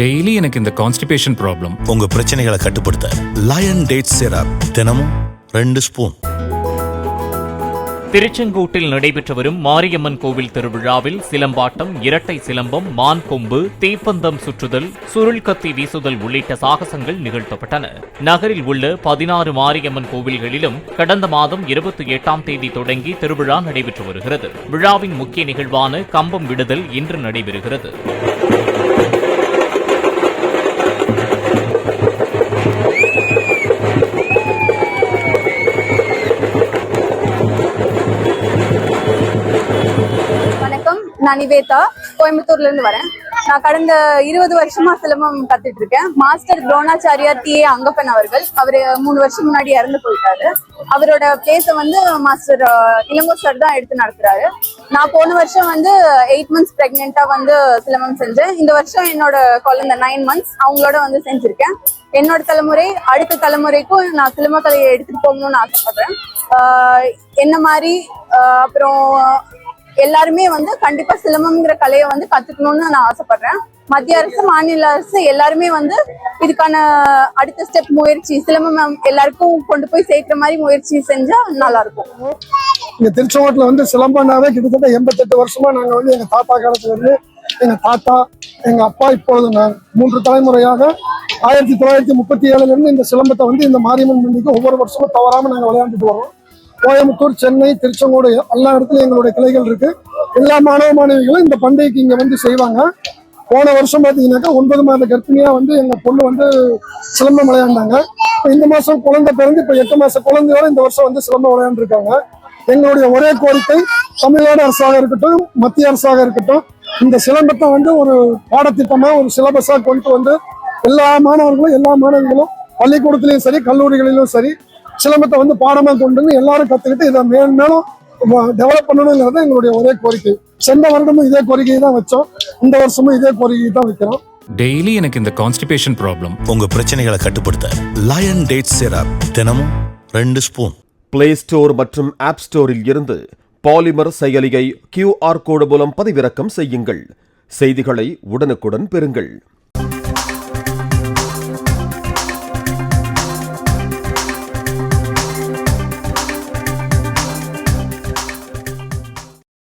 Daily எனக்கு இந்த constipation problem உங்க பிரச்சனைகளை கட்டுப்படுத்த லயன் டேட் சிரப் தினமும் ரெண்டு ஸ்பூன் திருச்செங்கோட்டில் நடைபெற்று வரும் மாரியம்மன் கோவில் திருவிழாவில் சிலம்பாட்டம் இரட்டை சிலம்பம் மான் கொம்பு தீப்பந்தம் சுற்றுதல் சுருள் கத்தி வீசுதல் உள்ளிட்ட சாகசங்கள் நிகழ்த்தப்பட்டன. நகரில் உள்ள பதினாறு மாரியம்மன் கோவில்களிலும் கடந்த மாதம் இருபத்தி எட்டாம் தேதி தொடங்கி திருவிழா நடைபெற்று வருகிறது. விழாவின் முக்கிய நிகழ்வான கம்பம் விடுதல் இன்று நடைபெறுகிறது. நான் நிவேதா கோயம்புத்தூர்ல இருந்து வரேன். நான் கடந்த இருபது வருஷமா சிலம்பம் கத்துட்டு இருக்கேன் master Dronacharya T A Angappan அவர்கள் அவர் மூணு வருஷம் முன்னாடி இறந்து போயிட்டாரு. அவரோட பிளேஸ வந்து மாஸ்டர் இளங்கோ சார் தான் எடுத்து நடத்துறாரு. நான் போன வருஷம் வந்து எயிட் மந்த்ஸ் பிரெக்னெண்டா வந்து சிலம்பம் செஞ்சேன். இந்த வருஷம் என்னோட குழந்தை நைன் மந்த்ஸ் அவங்களோட வந்து செஞ்சிருக்கேன். என்னோட தலைமுறை அடுத்த தலைமுறைக்கும் நான் சிலம்ப கலையை எடுத்துட்டு போகணும்னு ஆசைப்படுறேன். என்ன மாதிரி அப்புறம் எல்லாருமே வந்து கண்டிப்பா சிலம்பம்ங்கிற கலையை வந்து கத்துக்கணும்னு நான் ஆசைப்படுறேன். மத்திய அரசு மாநில அரசு எல்லாருமே வந்து இதுக்கான அடுத்த ஸ்டெப் முயற்சி சிலம்பம் எல்லாருக்கும் கொண்டு போய் சேர்க்கிற மாதிரி முயற்சி செஞ்சா நல்லா இருக்கும் இங்க திருச்செங்கோட்டில் வந்து சிலம்பம்னாவே கிட்டத்தட்ட எண்பத்தெட்டு வருஷமா நாங்க வந்து எங்க தாத்தா காலத்துல இருந்து எங்க தாத்தா எங்க அப்பா இப்பொழுது நான் மூன்று தலைமுறையாக ஆயிரத்தி தொள்ளாயிரத்தி முப்பத்தி ஏழுல இருந்து இந்த சிலம்பத்தை வந்து இந்த மாரியம்மன் பண்டிகை ஒவ்வொரு வருஷமும் தவறாம நாங்க விளையாண்டுட்டு வரோம் கோயம்புத்தூர் சென்னை திருச்செங்கோடு எல்லா இடத்துலையும் எங்களுடைய கிளைகள் இருக்கு. எல்லா மாணவ மாணவிகளும் இந்த பண்டிகைக்கு இங்க வந்து செய்வாங்க. போன வருஷம் பார்த்தீங்கன்னாக்கா ஒன்பது மாத கர்ப்பிணியா வந்து எங்க பொண்ணு வந்து சிலம்பம் விளையாண்டாங்க. இந்த மாசம் குழந்தை பிறந்து இப்ப எட்டு மாச குழந்தையோட இந்த வருஷம் வந்து சிலம்பம் விளையாண்டுருக்காங்க. எங்களுடைய ஒரே கோரிக்கை தமிழ்நாடு அரசாக இருக்கட்டும் மத்திய அரசாக இருக்கட்டும் இந்த சிலம்பத்தை வந்து ஒரு பாடத்திட்டமா ஒரு சிலபஸா கொண்டு வந்து எல்லா மாணவர்களும் எல்லா மாணவிகளும் பள்ளிக்கூடத்திலையும் சரி கல்லூரிகளிலும் சரி சிலம்பத்தை வந்து பாடமா கொண்டு வந்து எல்லாரும் கத்துக்கிட்டு இதை மேல் மேலும் டெவலப் பண்ணணுங்கிறது எங்களுடைய ஒரே கோரிக்கை. சென்ற வருடமும் இதே கோரிக்கையை தான் வச்சோம். இந்த வருஷமும் இதே கோரிக்கையை தான் வைக்கிறோம். டெய்லி எனக்கு இந்த கான்ஸ்டிபேஷன் ப்ராப்ளம் உங்க பிரச்சனைகளை கட்டுப்படுத்த லயன் டேட் சிரப் தினமும் ரெண்டு ஸ்பூன். பிளே ஸ்டோர் மற்றும் ஆப் ஸ்டோரில் இருந்து பாலிமர் செயலியை கியூஆர் கோடு மூலம் பதிவிறக்கம் செய்யுங்கள். செய்திகளை உடனுக்குடன் பெறுங்கள்.